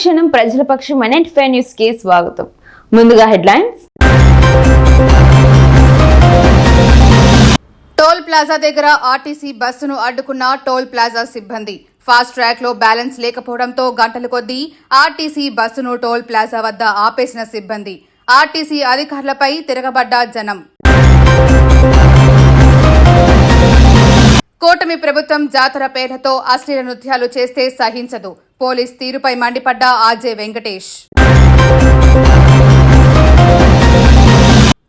అనుక్షణం ప్రజల పక్షం ఎన్ఎన్ఫై న్యూస్కి స్వాగతం. ముందుగా హెడ్లైన్స్. టోల్ ప్లాజా దగ్గర ఆర్టీసీ బస్సును అడ్డుకున్న టోల్ ప్లాజా సిబ్బంది. ఫాస్ట్ ట్రాక్లో బ్యాలెన్స్ లేకపోవడంతో గంటల కొద్దీ ఆర్టీసీ బస్సును టోల్ ప్లాజా వద్ద ఆపేసిన సిబ్బంది. ఆర్టీసీ అధికారులపై తిరగబడ్డ జనం. కూటమి ప్రభుత్వం జాతర పేరుతో అశ్లీల నృత్యాలు చేస్తే సహించదు. పోలీస్ తీరుపై మండిపడ్డ RJ Venkatesh.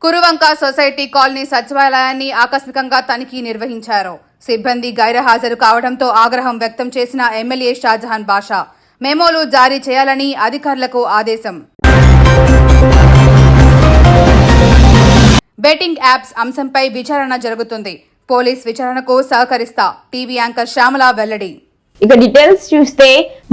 Kuruvanka society colony సచివాలయాన్ని ఆకస్మికంగా తనిఖీ నిర్వహించారు. సిబ్బంది గైర్హాజరు కావడంతో ఆగ్రహం వ్యక్తం చేసిన ఎమ్మెల్యే షాజహాన్ బాషా మెమోలు జారీ చేయాలని అధికారులకు ఆదేశం. బెట్టింగ్ యాప్స్ అంశంపై విచారణ జరుగుతుంది. పోలీస్ విచారణకు సహకరిస్తా టీవీ యాంకర్ శ్యామల వెల్లడి. ఇక డీటెయిల్స్ చూస్తే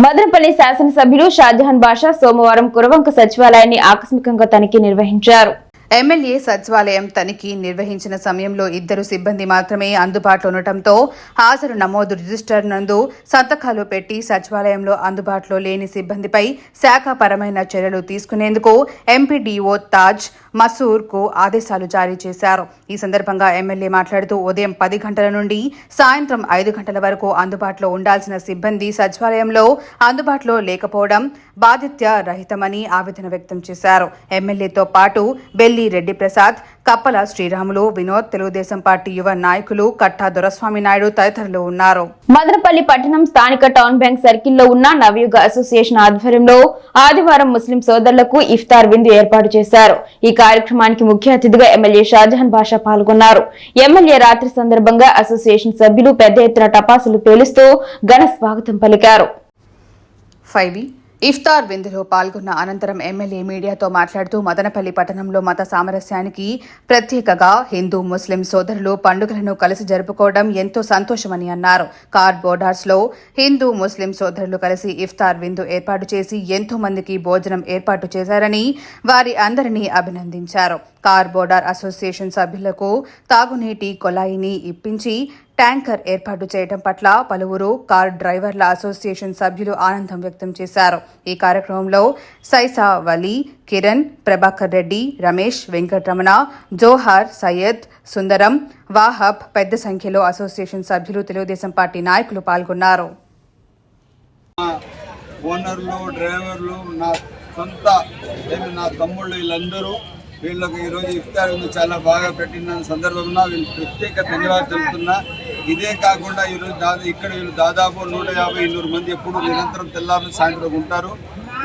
మదనపల్లి శాసనసభ్యులు షాజహాన్ బాషా సోమవారం కురవంక సచివాలయాన్ని ఆకస్మికంగా తనిఖీ నిర్వహించారు. ఎమ్మెల్యే సచివాలయం తనిఖీ నిర్వహించిన సమయంలో ఇద్దరు సిబ్బంది మాత్రమే అందుబాటులో ఉండటంతో హాజరు నమోదు రిజిస్టర్ నందు సంతకాలు పెట్టి సచివాలయంలో అందుబాటులో లేని సిబ్బందిపై శాఖాపరమైన చర్యలు తీసుకునేందుకు ఎంపీడీఓ తాజ్ మసూర్కు ఆదేశాలు జారీ చేశారు. ఈ సందర్భంగా ఎమ్మెల్యే మాట్లాడుతూ ఉదయం పది గంటల నుండి సాయంత్రం ఐదు గంటల వరకు అందుబాటులో ఉండాల్సిన సిబ్బంది సచివాలయంలో అందుబాటులో లేకపోవడం బాధిత్య రహితమని ఆవేదన వ్యక్తం చేశారు. ఎమ్మెల్యేతో పాటు బెల్లి రెడ్డి ప్రసాద్ కప్పల శ్రీరాములు వినోద్ తెలుగుదేశం పార్టీ యువ నాయకులు కట్టా దొరస్వామి నాయుడు తదితరులు ఉన్నారు. మదనపల్లి పట్టణం స్థానిక టౌన్ బ్యాంక్ సర్కిల్లో ఉన్న నవయుగ అసోసియేషన్ ఆధ్వర్యంలో ఆదివారం ముస్లిం సోదరులకు ఇఫ్తార్ విందు ఏర్పాటు చేశారు. ఈ కార్యక్రమానికి ముఖ్య అతిథిగా ఎమ్మెల్యే షాజహాన్ బాషా పాల్గొన్నారు. ఎమ్మెల్యే రాత్రి సందర్భంగా అసోసియేషన్ సభ్యులు పెద్ద ఎత్తున టపాసులు పేలుస్తూ ఘన స్వాగతం పలికారు. ఫైవ్ ఇఫ్తార్ విందులో పాల్గొన్న అనంతరం ఎమ్మెల్యే మీడియాతో మాట్లాడుతూ మదనపల్లి పట్టణంలో మత సామరస్యానికి ప్రత్యేకగా హిందూ ముస్లిం సోదరులు పండుగలను కలిసి జరుపుకోవడం ఎంతో సంతోషమని అన్నారు. కార్ బోర్డర్స్లో హిందూ ముస్లిం సోదరులు కలిసి ఇఫ్తార్ విందు ఏర్పాటు చేసి ఎంతో మందికి భోజనం ఏర్పాటు చేశారని వారి అందరినీ అభినందించారు. కార్ బోర్డర్ అసోసియేషన్ సభ్యులకు తాగునీటి కొలాయిని ఇప్పించి ట్యాంకర్ ఏర్పాటు చేయడం పట్ల పలువురు కార్ డ్రైవర్ల అసోసియేషన్ సభ్యులు ఆనందం వ్యక్తం చేశారు. ఈ కార్యక్రమంలో సైసా వలీ కిరణ్ ప్రభాకర్ రెడ్డి రమేష్ వెంకటరమణ జోహార్ సయ్యద్ సుందరం వాహబ్ పెద్ద సంఖ్యలో అసోసియేషన్ సభ్యులు తెలుగుదేశం పార్టీ నాయకులు పాల్గొన్నారు. ఓనర్లు డ్రైవర్లు నా సొంత నా తమ్ముళ్ళు వీళ్ళందరూ వీళ్ళకి ఈరోజు ఇఫ్తార్ ఉంది చాలా బాగా పెట్టిన సందర్భంలో వీళ్ళు ప్రత్యేక ధన్యవాదాలు తెలుపుతున్నా ఇదే కాకుండా ఈరోజు దాదా ఇక్కడ వీళ్ళు దాదాపు నూట యాభై ఇన్నూరు మంది ఎప్పుడు నిరంతరం తెల్లారు సాయంత్రం ఉంటారు.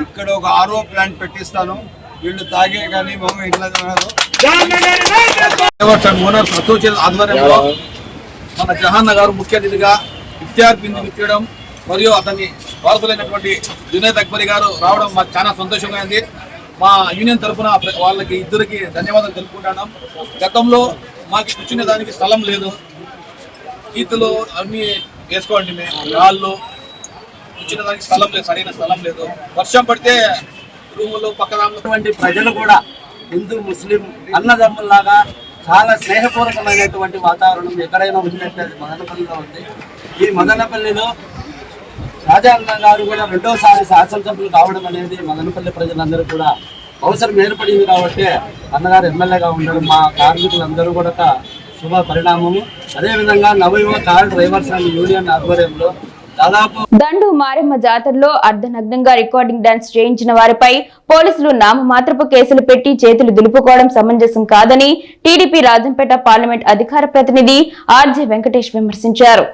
ఇక్కడ ఒక ఆర్ఓ ప్లాంట్ పెట్టిస్తాను. వీళ్ళు తాగే కానీ మేము ఇట్లా ఓనర్ అసోసియేషన్ ఆధ్వర్యంలో మన జహాన్ గారు ముఖ్య అతిథిగా ఇఫ్తియార్ బిందు ఇచ్చడం మరియు అతని వారసులైనటువంటి జునేద్ అక్బరి గారు రావడం మాకు చాలా సంతోషంగా ఉంది. మా యూనియన్ తరఫున వాళ్ళకి ఇద్దరికి ధన్యవాదాలు తెలుపుకుంటున్నాం. గతంలో మాకు కూర్చునే దానికి స్థలం లేదు. ఈతలు అన్ని వేసుకోండి మేము రాళ్ళు. కూర్చునే దానికి స్థలం లేదు సరైన స్థలం లేదు. వర్షం పడితే రూములు పక్కన ప్రజలు కూడా హిందూ ముస్లిం అన్నదమ్ముల్లాగా చాలా స్నేహపూర్వకమైనటువంటి వాతావరణం ఎక్కడైనా ఉందంటే అది మదనపల్లిలో ఉంది. ఈ మదనపల్లిలో రాజాన్న గారు కూడా రెండోసారి శాసనసభ్యులు కావడం అనేది మదనపల్లి ప్రజలందరూ కూడా అవసరం ఏర్పడింది కాబట్టి అన్నగారు ఎమ్మెల్యేగా ఉండడం మా కార్మికులందరూ కూడా శుభ పరిణామము. అదేవిధంగా నవయువ కార్ డ్రైవర్స్ అండ్ యూనియన్ ఆధ్వర్యంలో దండు మారెమ్మ జాతరలో అర్ధనగ్నంగా రికార్డింగ్ డాన్స్ చేయించిన వారిపై పోలీసులు నామమాత్రపు కేసులు పెట్టి చేతులు దులుపుకోవడం సమంజసం కాదని టీడీపీ రాజంపేట పార్లమెంట్ అధికార ప్రతినిధి ఆర్జే వెంకటేష్ విమర్శించారు.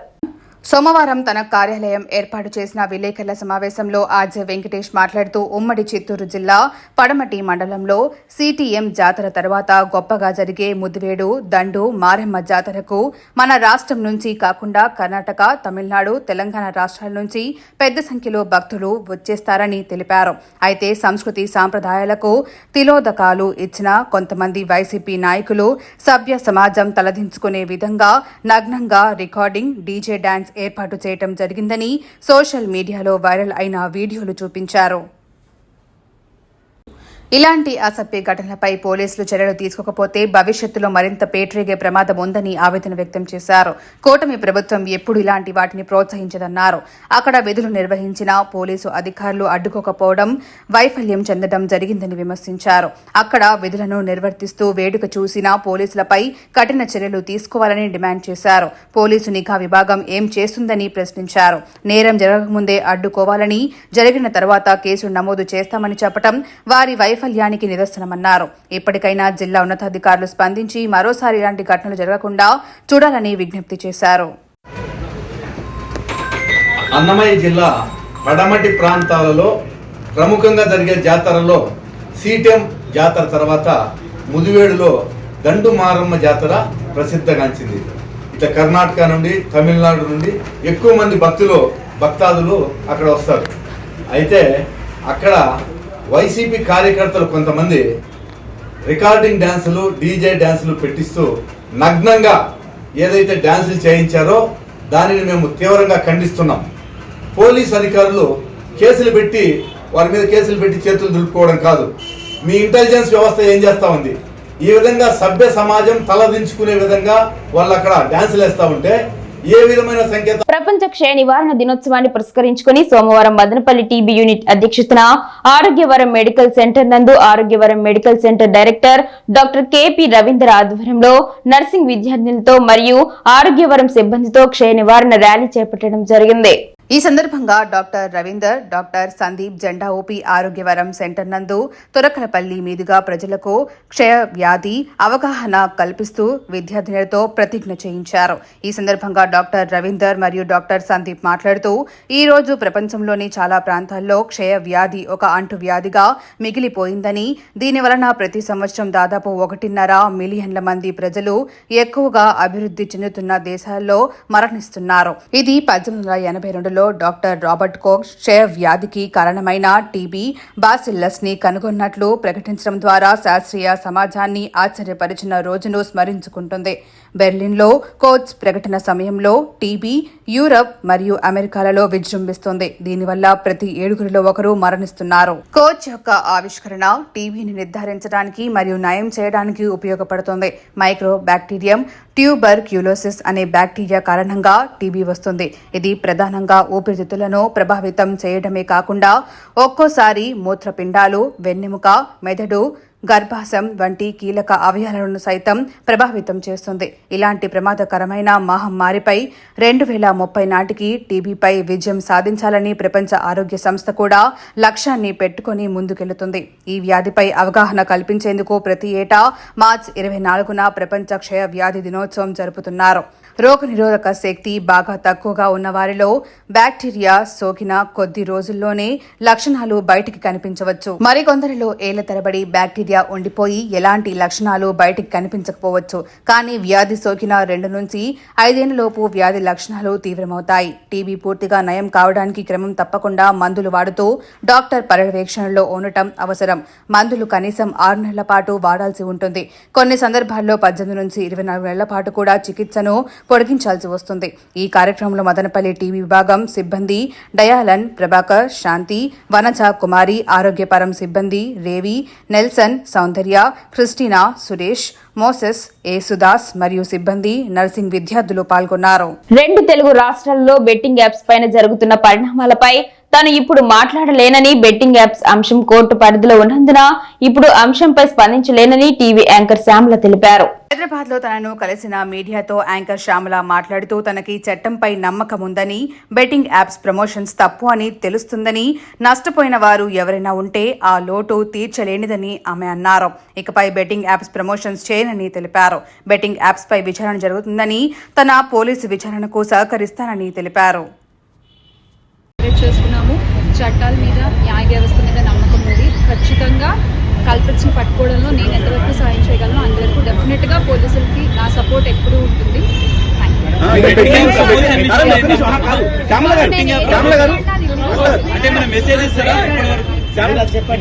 సోమవారం తన కార్యాలయం ఏర్పాటు చేసిన విలేకరుల సమావేశంలో ఆర్జే వెంకటేష్ మాట్లాడుతూ ఉమ్మడి చిత్తూరు జిల్లా పడమటి మండలంలో సిటిఎం జాతర తర్వాత గొప్పగా జరిగే ముదివేడు దండు మారెమ్మ జాతరకు మన రాష్ట్రం నుంచి కాకుండా కర్ణాటక తమిళనాడు తెలంగాణ రాష్ట్రాల నుంచి పెద్ద సంఖ్యలో భక్తులు వచ్చేస్తారని తెలిపారు. అయితే సంస్కృతి సాంప్రదాయాలకు తిలోదకాలు ఇచ్చిన కొంతమంది వైసీపీ నాయకులు సభ్య సమాజం తలదించుకునే విధంగా నగ్నంగా రికార్డింగ్ డీజే డాన్స్ ఏర్పాటు చేయటం జరిగిందని సోషల్ మీడియాలో వైరల్ అయిన వీడియోలు చూపించారు. ఇలాంటి అసభ్య ఘటనలపై పోలీసులు చర్యలు తీసుకోకపోతే భవిష్యత్తులో మరింత పేటరేగే ప్రమాదం ఉందని ఆవేదన వ్యక్తం చేశారు. కూటమి ప్రభుత్వం ఎప్పుడు ఇలాంటి వాటిని ప్రోత్సహించదన్నారు. అక్కడ విధులు నిర్వహించిన పోలీసు అధికారులు అడ్డుకోకపోవడం వైఫల్యం చెందడం జరిగిందని విమర్శించారు. అక్కడ విధులను నిర్వర్తిస్తూ వేడుక చూసిన పోలీసులపై కఠిన చర్యలు తీసుకోవాలని డిమాండ్ చేశారు. పోలీసు నిఘా విభాగం ఏం చేస్తుందని ప్రశ్నించారు. నేరం జరగకముందే అడ్డుకోవాలని జరిగిన తర్వాత కేసు నమోదు చేస్తామని చెప్పడం వారి వైఫల్యానికి నిదర్శనమన్నారు. ఇప్పటికైనా జిల్లా ఉన్నతాధికారులు స్పందించి మరోసారి ఇలాంటి ఘటనలు జరగకుండా చూడాలని విజ్ఞప్తి చేశారు. అన్నమయ్య జిల్లా పడమటి ప్రాంతాలలో ప్రముఖంగా జరిగే జాతరలో సీటెం జాతర తర్వాత ముదివేడులో దండు మారమ్మ జాతర ప్రసిద్ధగాంచింది. ఇట్లా కర్ణాటక నుండి తమిళనాడు నుండి ఎక్కువ మంది భక్తులు భక్తాదులు అక్కడ వస్తారు. అయితే అక్కడ వైసీపీ కార్యకర్తలు కొంతమంది రికార్డింగ్ డ్యాన్సులు డీజే డ్యాన్సులు పెట్టిస్తూ నగ్నంగా ఏదైతే డ్యాన్సులు చేయించారో దానిని మేము తీవ్రంగా ఖండిస్తున్నాం. పోలీస్ అధికారులు కేసులు పెట్టి వారి మీద కేసులు పెట్టి చేతులు దులుపుకోవడం కాదు. మీ ఇంటెలిజెన్స్ వ్యవస్థ ఏం చేస్తూ ఉంది? ఈ విధంగా సభ్య సమాజం తలదించుకునే విధంగా వాళ్ళు అక్కడ డ్యాన్సులు వేస్తూ ఉంటే ఏ విధమైన సంకేతం? ప్రపంచ క్షయ నివారణ దినోత్సవాన్ని పురస్కరించుకుని సోమవారం మదనపల్లి టీబీ యూనిట్ అధ్యక్షతన ఆరోగ్యవరం మెడికల్ సెంటర్ నందు Arogyavaram medical centre director doctor KP Ravindra ఆధ్వర్యంలో నర్సింగ్ విద్యార్థులతో మరియు ఆరోగ్యవరం సిబ్బందితో క్షయ నివారణ ర్యాలీ చేపట్టడం జరిగింది. ఈ సందర్భంగా డాక్టర్ రవీందర్ డాక్టర్ సందీప్ జెండా ఊపి ఆరోగ్యవరం సెంటర్ నందు తురకలపల్లి మీదుగా ప్రజలకు క్షయ వ్యాధి అవగాహన కల్పిస్తూ విద్యార్థినులతో ప్రతిజ్ఞ చేయించారు. ఈ సందర్భంగా డాక్టర్ రవీందర్ మరియు డాక్టర్ సందీప్ మాట్లాడుతూ ఈ రోజు ప్రపంచంలోని చాలా ప్రాంతాల్లో క్షయ వ్యాధి ఒక అంటు వ్యాధిగా మిగిలిపోయిందని దీని వలన ప్రతి సంవత్సరం దాదాపు ఒకటిన్నర మిలియన్ల మంది ప్రజలు ఎక్కువగా అభివృద్ధి చెందుతున్న దేశాల్లో మరణిస్తున్నారు. ఇది పద్దెనిమిది వందల ఎనభై రెండులో డాక్టర్ రాబర్ట్ కోక్ క్షయ వ్యాధికి కారణమైన టీబీ బాసిల్లస్ని కనుగొన్నట్లు ప్రకటించడం ద్వారా శాస్త్రీయ సమాజాన్ని ఆశ్చర్యపరిచిన రోజును స్మరించుకుంటుంది. బెర్లిన్లో కోచ్ ప్రకటన సమయంలో టీబీ యూరప్ మరియు అమెరికాలలో విజృంభిస్తుంది. దీనివల్ల ప్రతి ఏడుగురిలో ఒకరు మరణిస్తున్నారు. కోచ్ యొక్క ఆవిష్కరణ టీబీని నిర్ధారించడానికి మరియు నయం చేయడానికి ఉపయోగపడుతుంది. మైక్రో బ్యాక్టీరియం ట్యూబర్ క్యూలోసిస్ అనే బ్యాక్టీరియా కారణంగా టీబీ వస్తుంది. ఇది ప్రధానంగా ఊపిరితిత్తులను ప్రభావితం చేయడమే కాకుండా ఒక్కోసారి మూత్రపిండాలు వెన్నెముక మెదడు గర్భాశయం వంటి కీలక అవయవాలను సైతం ప్రభావితం చేస్తుంది. ఇలాంటి ప్రమాదకరమైన మహమ్మారిపై రెండు వేల ముప్పై నాటికి టీబీపై విజయం సాధించాలని ప్రపంచ ఆరోగ్య సంస్థ కూడా లక్ష్యాన్ని పెట్టుకుని ముందుకెళ్తుంది. ఈ వ్యాధిపై అవగాహన కల్పించేందుకు ప్రతి ఏటా మార్చి ఇరవై నాలుగున ప్రపంచ క్షయ వ్యాధి దినోత్సవం జరుపుతున్నారు. రోగనిరోధక శక్తి బాగా తక్కువగా ఉన్న వారిలో బ్యాక్టీరియా సోకిన కొద్ది రోజుల్లోనే లక్షణాలు బయటికి కనిపించవచ్చు. మరికొందరిలో ఏళ్ళ తరబడి బ్యాక్టీరియా ఉండిపోయి ఎలాంటి లక్షణాలు బయటికి కనిపించకపోవచ్చు. కానీ వ్యాధి సోకిన రెండు నుంచి ఐదేళ్ళలోపు వ్యాధి లక్షణాలు తీవ్రమవుతాయి. టీబీ పూర్తిగా నయం కావడానికి క్రమం తప్పకుండా మందులు వాడుతూ డాక్టర్ పర్యవేక్షణలో ఉండటం అవసరం. మందులు కనీసం ఆరు నెలల పాటు వాడాల్సి ఉంటుంది. కొన్ని సందర్భాల్లో పద్దెనిమిది నుంచి ఇరవై నాలుగు నెలల పాటు కూడా చికిత్సను పొడిగించాల్సి వస్తుంది. ఈ కార్యక్రమంలో మదనపల్లి టీవీ విభాగం సిబ్బంది డయాలన్ ప్రభాకర్ శాంతి వనజ కుమారి ఆరోగ్యపరం సిబ్బంది Revi Nelson Soundarya Christina Suresh Moses Yesudas మరియు సిబ్బంది నర్సింగ్ విద్యార్థులు పాల్గొన్నారు. రెండు తెలుగు రాష్ట్రాల్లో బెట్టింగ్ యాప్స్ పైన జరుగుతున్న పరిణామాలపై తాను ఇప్పుడు మాట్లాడలేనని బెట్టింగ్ యాప్స్ అంశం కోర్టు పరిధిలో ఉన్నందున ఇప్పుడు అంశంపై స్పందించలేనని టీవీ యాంకర్ శ్యామల తెలిపారు. హైదరాబాద్లో తనను కలిసిన మీడియాతో యాంకర్ శ్యామల మాట్లాడుతూ తనకి చట్టంపై నమ్మకం ఉందని బెట్టింగ్ యాప్స్ ప్రమోషన్స్ తప్పు అని తెలుస్తుందని నష్టపోయిన వారు ఎవరైనా ఉంటే ఆ లోటు తీర్చలేనిదని ఆమె అన్నారు. ఇకపై బెట్టింగ్ యాప్స్ ప్రమోషన్స్ చేయనని తెలిపారు. బెట్టింగ్ యాప్స్ పై విచారణ జరుగుతుందని తన పోలీసు విచారణకు సహకరిస్తానని తెలిపారు. చట్టాల మీద న్యాయ వ్యవస్థ మీద నమ్మకం ఉంది. ఖచ్చితంగా కల్పరిచిన పట్టుకోవడంలో నేను ఎంతవరకు సాయం చేయగలను అంతవరకు డెఫినెట్గా పోలీసులకి నా సపోర్ట్ ఎప్పుడూ ఉంటుంది. అంటే మన మెసేజ్ ఇస్తారా?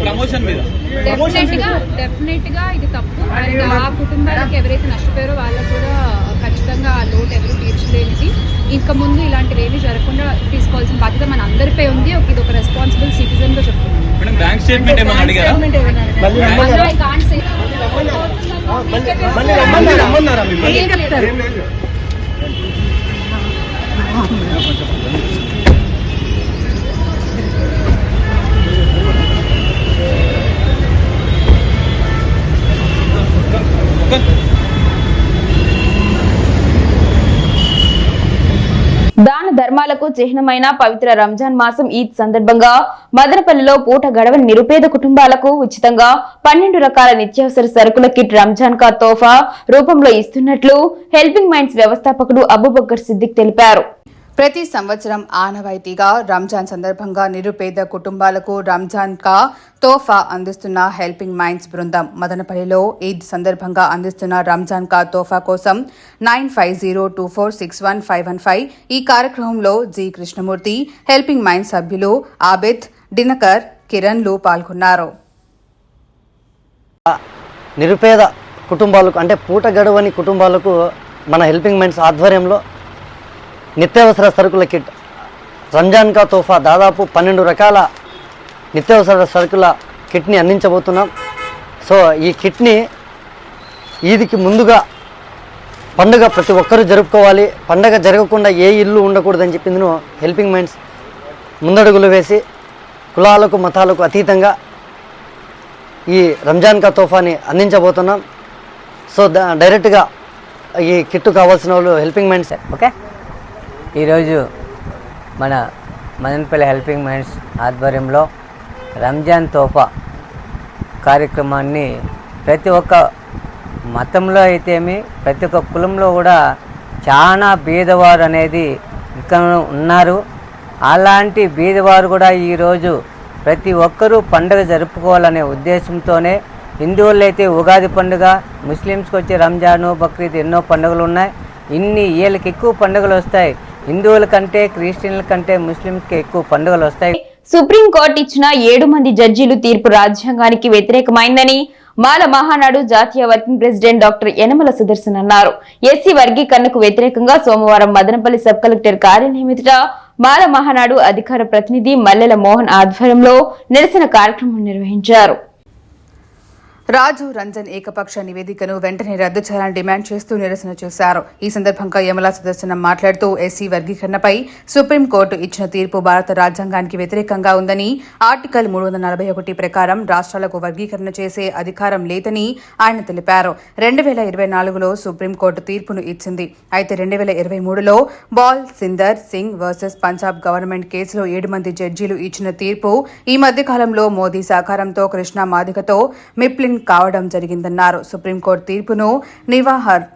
ప్రమోషన్ మీద. డెఫినెట్గా డెఫినెట్గా ఇది తప్పు. అండ్ ఆ కుటుంబానికి ఎవరైతే నష్టపోయారో వాళ్ళకు కూడా ఖచ్చితంగా ఆ లోటు ఎవరు తీర్చలేనిది. ఇంకా ముందు ఇలాంటివి ఏమీ జరగకుండా తీసుకోవాల్సిన బాధ్యత మన అందరిపై ఉంది. ఒక ఇది ఒక రెస్పాన్సిబుల్ సిటిజన్గా చెప్తున్నాను. మేడం దాన ధర్మాలకు చిహ్నమైన పవిత్ర రంజాన్ మాసం ఈద్ సందర్భంగా మదనపల్లిలో పూట గడవని నిరుపేద కుటుంబాలకు ఉచితంగా పన్నెండు రకాల నిత్యావసర సరుకుల కిట్ రంజాన్ కా తోఫా రూపంలో ఇస్తున్నట్లు హెల్పింగ్ మైండ్స్ వ్యవస్థాపకుడు అబుబక్కర్ సిద్దిక్ తెలిపారు. ప్రతి సంవత్సరం ఆనవాయితీగా రంజాన్ సందర్భంగా నిరుపేద కుటుంబాలకు రంజాన్ కా తోఫా అందిస్తున్న హెల్పింగ్ మైండ్స్ బృందం మదనపల్లిలో ఈద్ సందర్భంగా అందిస్తున్న రంజాన్ కా తోఫా కోసం nine five zero two four six one five one five ఈ కార్యక్రమంలో జి కృష్ణమూర్తి హెల్పింగ్ మైండ్స్ సభ్యులు ఆబిద్ దినకర్ కిరణ్లు పాల్గొన్నారు. నిరుపేద కుటుంబాలకు అంటే పూట గడవని కుటుంబాలకు మన హెల్పింగ్ మైండ్స్ ఆధ్వర్యంలో నిత్యావసర సరుకుల కిట్. రంజాన్ కా తోఫా దాదాపు పన్నెండు రకాల నిత్యావసర సరుకుల కిట్ని అందించబోతున్నాం. సో ఈ కిట్ని ఈదికి ముందుగా పండుగ ప్రతి ఒక్కరూ జరుపుకోవాలి. పండగ జరగకుండా ఏ ఇల్లు ఉండకూడదని చెప్పింది హెల్పింగ్ మైండ్స్. ముందడుగులు వేసి కులాలకు మతాలకు అతీతంగా ఈ రంజాన్ కా తోఫాని అందించబోతున్నాం. సో డైరెక్ట్గా ఈ కిట్టు కావాల్సిన వాళ్ళు హెల్పింగ్ మైండ్స్. ఓకే? ఈరోజు మన మదనపల్లి హెల్పింగ్ మైండ్స్ ఆధ్వర్యంలో రంజాన్ తోఫా కార్యక్రమాన్ని ప్రతి ఒక్క మతంలో అయితేమి ప్రతి ఒక్క కులంలో కూడా చాలా బీదవారు అనేది ఇక్కడ ఉన్నారు. అలాంటి బీదవారు కూడా ఈరోజు ప్రతి ఒక్కరూ పండుగ జరుపుకోవాలనే ఉద్దేశంతోనే హిందువులు అయితే ఉగాది పండుగ ముస్లిమ్స్కి వచ్చే రంజాను బక్రీద్ ఎన్నో పండుగలు ఉన్నాయి. ఇన్ని ఏళ్ళకి ఎక్కువ పండుగలు వస్తాయి. హిందువుల కంటే క్రిస్టియన్ల కంటే ముస్లింకి ఎక్కువ పండుగలు వస్తాయి. సుప్రీంకోర్టు ఇచ్చిన ఏడు మంది జడ్జీలు తీర్పు రాజ్యాంగానికి వ్యతిరేకమైందని మాల మహానాడు జాతీయ working president doctor Yanamala Sudarshan అన్నారు. ఎస్సీ వర్గీకరణకు వ్యతిరేకంగా సోమవారం మదనపల్లి సబ్ కలెక్టర్ కార్యాలయం ఎదుట మాల మహానాడు అధికార ప్రతినిధి మల్లెల మోహన్ ఆధ్వర్యంలో నిరసన కార్యక్రమం నిర్వహించారు. రాజు రంజన్ ఏకపక్ష నివేదికను వెంటనే రద్దు చేయాలని డిమాండ్ చేస్తూ నిరసన చేశారు. ఈ సందర్భంగా యమలా సుదర్శనం మాట్లాడుతూ ఎస్సీ వర్గీకరణపై సుప్రీంకోర్టు ఇచ్చిన తీర్పు భారత రాజ్యాంగానికి వ్యతిరేకంగా ఉందని ఆర్టికల్ మూడు వందల నలభై ఒకటి ప్రకారం రాష్ట్రాలకు వర్గీకరణ చేసే అధికారం లేదని ఆయన తెలిపారు. రెండు వేల ఇరవై నాలుగులో సుప్రీంకోర్టు తీర్పును ఇచ్చింది. అయితే రెండు వేల ఇరవై మూడులో ball సిందర్ Singh versus Punjab government కేసులో ఏడు మంది జడ్జీలు ఇచ్చిన తీర్పు ఈ మధ్యకాలంలో మోదీ సహకారంతో కృష్ణా మాదికతో మిప్లిన్ కావడం జరిగిందన్నారు. సుప్రీంకోర్టు తీర్పును నివాహర్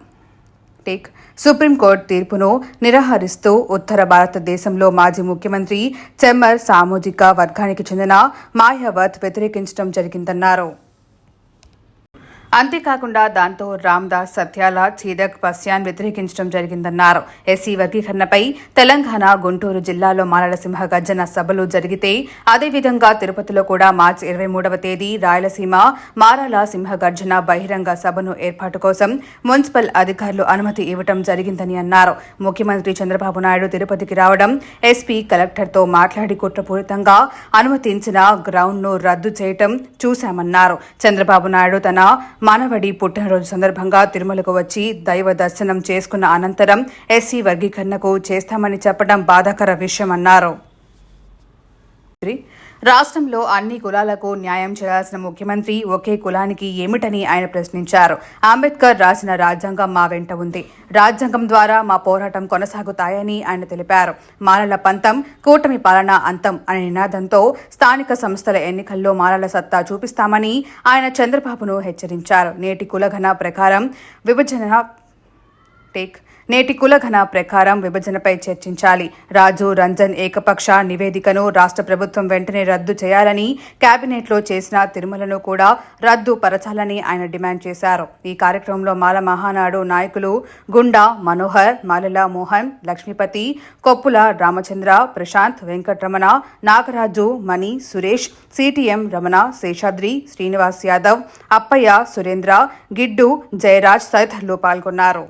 టేక్. సుప్రీంకోర్టు తీర్పును నిరాహరిస్తూ ఉత్తర భారతదేశంలో మాజీ ముఖ్యమంత్రి చెమ్మర్ సామాజిక వర్గానికి చెందిన మాయావత్ వ్యతిరేకించడం జరిగిందన్నారు. అంతేకాకుండా దాంతో రామ్దాస్ సత్యాల చీదక్ పస్యాన్ వ్యతిరేకించడం జరిగిందన్నారు. ఎస్సీ వర్గీకరణపై తెలంగాణ గుంటూరు జిల్లాలో మాలల సింహ గర్జన సభలు జరిగితే అదేవిధంగా తిరుపతిలో కూడా మార్చి ఇరవై మూడవ తేదీ రాయలసీమ మారాల సింహ గర్జన బహిరంగ సభను ఏర్పాటు కోసం మున్సిపల్ అధికారులు అనుమతి ఇవ్వడం జరిగిందని అన్నారు. ముఖ్యమంత్రి చంద్రబాబు నాయుడు తిరుపతికి రావడం ఎస్పీ కలెక్టర్తో మాట్లాడి కుట్రపూరితంగా అనుమతించిన గ్రౌండ్ను రద్దు చేయటం చూశామన్నారు. చంద్రబాబు నాయుడు తన మానవడి పుట్టినరోజు సందర్భంగా తిరుమలకు వచ్చి దైవ దర్శనం చేసుకున్న అనంతరం ఎస్సీ వర్గీకరణకు చేస్తామని చెప్పడం బాధాకర విషయమన్నారు. రాష్ట్రంలో అన్ని కులాలకు న్యాయం చేయాల్సిన ముఖ్యమంత్రి ఒకే కులానికి ఏమిటని ఆయన ప్రశ్నించారు. అంబేద్కర్ రాసిన రాజ్యాంగం మా వెంట ఉంది. రాజ్యాంగం ద్వారా మా పోరాటం కొనసాగుతాయని ఆయన తెలిపారు. మాలల పంతం కూటమి పాలన అంతం అనే నినాదంతో స్థానిక సంస్థల ఎన్నికల్లో మాలల సత్తా చూపిస్తామని ఆయన చంద్రబాబును హెచ్చరించారు. నేటి కులఘన ప్రకారం విభజన టేక్ నేటి కులఘన ప్రకారం విభజనపై చర్చించాలి. రాజు రంజన్ ఏకపక్ష నివేదికను రాష్ట్ర ప్రభుత్వం వెంటనే రద్దు చేయాలని కేబినెట్లో చేసిన తిరుమలను కూడా రద్దు పరచాలని ఆయన డిమాండ్ చేశారు. ఈ కార్యక్రమంలో మాల మహానాడు నాయకులు గుండా మనోహర్ మాలల మోహన్ లక్ష్మీపతి కొప్పుల రామచంద్ర ప్రశాంత్ వెంకటరమణ నాగరాజు మణి సురేష్ సిటిఎం రమణ శేషాద్రి శ్రీనివాస్ యాదవ్ అప్పయ్య సురేంద్ర గిడ్డు జయరాజ్ తదితరులు పాల్గొన్నారు.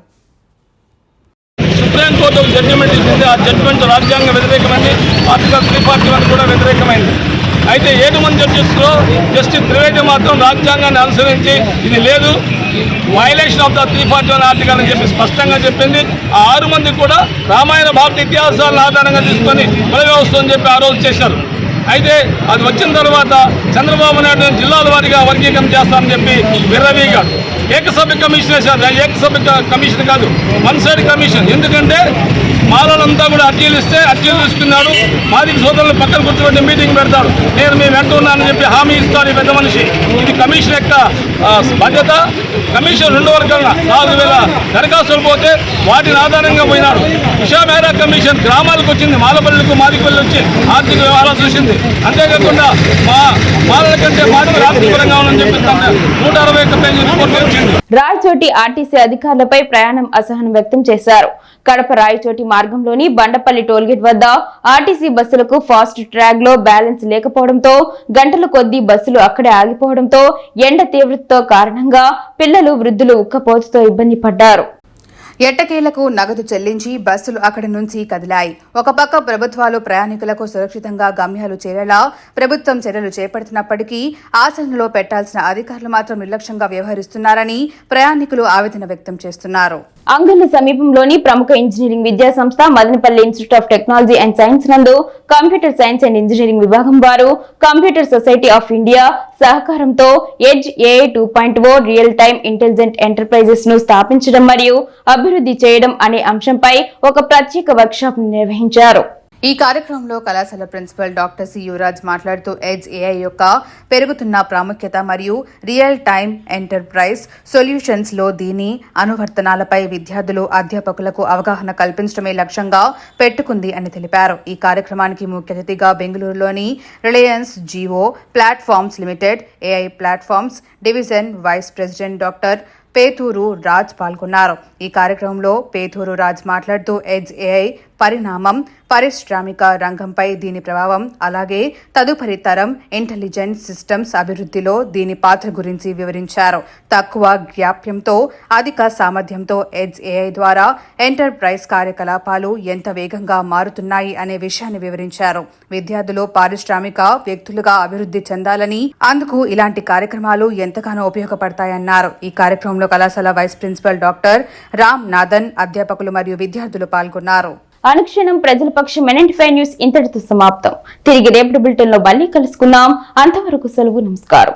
హైకోర్టు ఒక జడ్జిమెంట్ ఇచ్చింది. ఆ జడ్జిమెంట్ రాజ్యాంగ వ్యతిరేకమైంది. ఆర్టికల్ త్రీ ఫార్టీ వన్ కూడా వ్యతిరేకమైంది. అయితే ఏడు మంది జడ్జెస్లో జస్టిస్ త్రివేది మాత్రం రాజ్యాంగాన్ని అనుసరించి ఇది లేదు. Violation of the three forty one article అని చెప్పి స్పష్టంగా చెప్పింది. ఆ ఆరు మంది కూడా రామాయణ భారత ఇతిహాసాలను ఆధారంగా తీసుకొని బల వ్యవస్థ అని చెప్పి ఆ రోజు చేశారు. అయితే అది వచ్చిన తర్వాత చంద్రబాబు నాయుడు జిల్లాల వారీగా వర్గీకరణ చేస్తామని చెప్పి విర్రవీగాడు. ఏకసభ్య కమిషన్ వేశారు ఏకసభ్య కమిషన్ కాదు వన్ సైడ్ కమిషన్. ఎందుకంటే మాలలంతా కూడా అర్జీలు ఇస్తే అర్జీలు తీసుకున్నాడు మాదిక సోదరులు పక్కన కూర్చోబెట్టి మీటింగ్ పెడతాడు. నేను మీ వెంట ఉన్నానని చెప్పి హామీ ఇస్తాను ఈ పెద్ద మనిషి. ఇది కమిషన్ యొక్క బాధ్యత. కమిషన్ రెండు వర్గాల నాలుగు వేల దరఖాస్తులు పోతే వాటిని ఆధారంగా పోయినాడు. ఉషా మేరా కమిషన్ గ్రామాలకు వచ్చింది మాలపల్లికి మాదిపల్లి వచ్చి ఆర్థిక వ్యవహారాలు చూసింది. అంతేకాకుండా మా మాలల కంటే మాదిక ఆర్థికపరంగా ఉందని చెప్పి నూట అరవై ఒక్క పేజీ రిపోర్ట్ వచ్చింది. రాయచోటి ఆర్టీసీ అధికారులపై ప్రయాణం అసహనం వ్యక్తం చేశారు. కడప రాయచోటి మార్గంలోని బండపల్లి టోల్గేట్ వద్ద ఆర్టీసీ బస్సులకు ఫాస్ట్ ట్రాక్లో బ్యాలెన్స్ లేకపోవడంతో గంటల కొద్దీ బస్సులు అక్కడే ఆగిపోవడంతో ఎండ తీవ్రతతో కారణంగా పిల్లలు వృద్ధులు ఉక్కపోతతో ఇబ్బంది పడ్డారు. ఎట్టకేలకు నగదు చెల్లించి బస్సులు అక్కడి నుంచి కదిలాయి. ఒక పక్క ప్రభుత్వాలు ప్రయాణికులకు సురక్షితంగా గమ్యాలు చేరేలా ప్రభుత్వం చర్యలు చేపడుతున్నప్పటికీ ఆచరణలో పెట్టాల్సిన అధికారులు మాత్రం నిర్లక్ష్యంగా వ్యవహరిస్తున్నారని ప్రయాణికులు ఆవేదన వ్యక్తం చేస్తున్నారు. అంగళ్ళ సమీపంలోని ప్రముఖ ఇంజనీరింగ్ విద్యా సంస్థ Madanapalle institute of technology and science నందు కంప్యూటర్ సైన్స్ అండ్ ఇంజనీరింగ్ విభాగం వారు కంప్యూటర్ సొసైటీ ఆఫ్ ఇండియా సహకారంతో edge AI two point O real time intelligent ఎంటర్ప్రైజెస్ను స్థాపించడం మరియు అభివృద్ధి చేయడం అనే అంశంపై ఒక ప్రత్యేక వర్క్షాప్ నిర్వహించారు. ఈ కార్యక్రమంలో కళాశాల ప్రిన్సిపల్ డాక్టర్ సి యువరాజ్ మాట్లాడుతూ ఎడ్జ్ ఏఐ యొక్క పెరుగుతున్న ప్రాముఖ్యత మరియు రియల్ టైమ్ ఎంటర్ప్రైజ్ సొల్యూషన్స్లో దీని అనువర్తనాలపై విద్యార్థులు అధ్యాపకులకు అవగాహన కల్పించడమే లక్ష్యంగా పెట్టుకుంది అని తెలిపారు. ఈ కార్యక్రమానికి ముఖ్య అతిథిగా బెంగళూరులోని Reliance Jio platforms limited AI platforms division vice president doctor Pethuru Raj పాల్గొన్నారు. ఈ కార్యక్రమంలో పేతూరు రాజ్ మాట్లాడుతూ ఎడ్జ్ ఏఐ పరిణామం పారిశ్రామిక రంగంపై దీని ప్రభావం అలాగే తదుపరి తరం ఇంటెలిజెంట్ సిస్టమ్స్ అభివృద్ధిలో దీని పాత్ర గురించి వివరించారు. తక్కువ జ్ఞాప్యంతో అధిక సామర్థ్యంతో ఎడ్జ్ ఏఐ ద్వారా ఎంటర్ప్రైజ్ కార్యకలాపాలు ఎంత వేగంగా మారుతున్నాయి అనే విషయాన్ని వివరించారు. విద్యార్థులు పారిశ్రామిక వ్యక్తులుగా అభివృద్ధి చెందాలని అందుకు ఇలాంటి కార్యక్రమాలు ఎంతగానో ఉపయోగపడతాయన్నారు. ఈ కార్యక్రమంలో కళాశాల vice principal doctor Ram Nathan అధ్యాపకులు మరియు విద్యార్థులు పాల్గొన్నారు. అనుక్షణం ప్రజల పక్షం ఎన్ఎంటీ న్యూస్ ఇంతటితో సమాప్తం. తిరిగి రేపటి బులెటిన్లో మళ్ళీ కలుసుకుందాం. అంతవరకు సెలవు నమస్కారం.